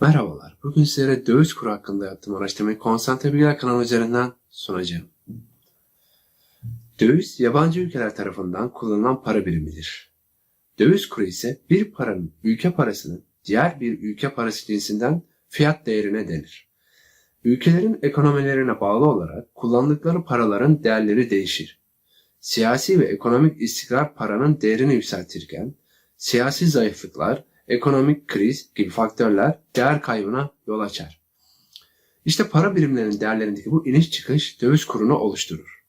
Merhabalar. Bugün sizlere döviz kuru hakkında yaptığım araştırmayı Konsantre Bilgiler kanalı üzerinden sunacağım. Döviz, yabancı ülkeler tarafından kullanılan para birimidir. Döviz kuru ise bir paranın ülke parasının diğer bir ülke parası cinsinden fiyat değerine denir. Ülkelerin ekonomilerine bağlı olarak kullandıkları paraların değerleri değişir. Siyasi ve ekonomik istikrar paranın değerini yükseltirken, siyasi zayıflıklar, ekonomik kriz gibi faktörler değer kaybına yol açar. İşte para birimlerinin değerlerindeki bu iniş çıkış döviz kurunu oluşturur.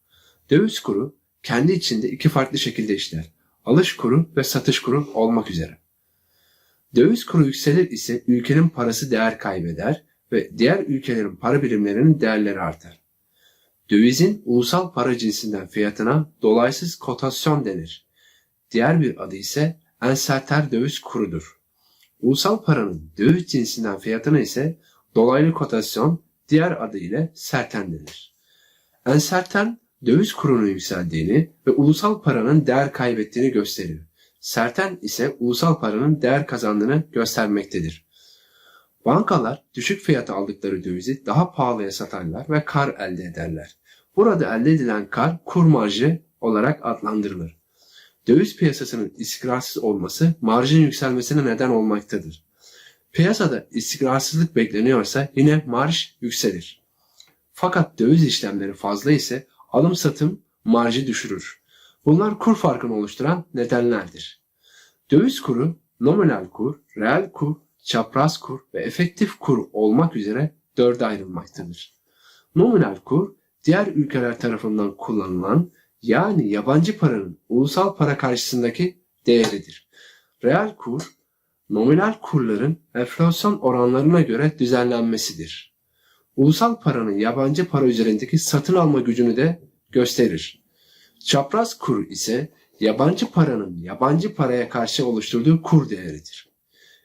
Döviz kuru kendi içinde iki farklı şekilde işler. Alış kuru ve satış kuru olmak üzere. Döviz kuru yükselir ise ülkenin parası değer kaybeder ve diğer ülkelerin para birimlerinin değerleri artar. Dövizin ulusal para cinsinden fiyatına dolaysız kotasyon denir. Diğer bir adı ise enserter döviz kurudur. Ulusal paranın döviz cinsinden fiyatına ise dolaylı kotasyon diğer adıyla serten denir. Enserten döviz kurunun yükseldiğini ve ulusal paranın değer kaybettiğini gösterir. Serten ise ulusal paranın değer kazandığını göstermektedir. Bankalar düşük fiyata aldıkları dövizi daha pahalıya satarlar ve kar elde ederler. Burada elde edilen kar kur marjı olarak adlandırılır. Döviz piyasasının istikrarsız olması marjın yükselmesine neden olmaktadır. Piyasada istikrarsızlık bekleniyorsa yine marj yükselir. Fakat döviz işlemleri fazla ise alım satım marjı düşürür. Bunlar kur farkını oluşturan nedenlerdir. Döviz kuru, nominal kur, reel kur, çapraz kur ve efektif kur olmak üzere dörde ayrılmaktadır. Nominal kur, diğer ülkeler tarafından kullanılan yani yabancı paranın ulusal para karşısındaki değeridir. Reel kur, nominal kurların enflasyon oranlarına göre düzenlenmesidir. Ulusal paranın yabancı para üzerindeki satın alma gücünü de gösterir. Çapraz kur ise yabancı paranın yabancı paraya karşı oluşturduğu kur değeridir.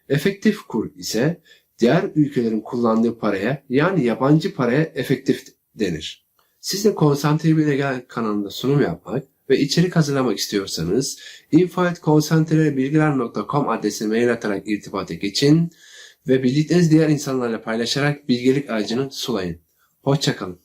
Efektif kur ise diğer ülkelerin kullandığı paraya yani yabancı paraya efektif denir. Siz de Konsantre Bilgiler kanalında sunum yapmak ve içerik hazırlamak istiyorsanız info.konsantrebilgiler.com adresine mail atarak irtibata geçin ve bildikleriniz diğer insanlarla paylaşarak bilgelik ağacını sulayın. Hoşçakalın.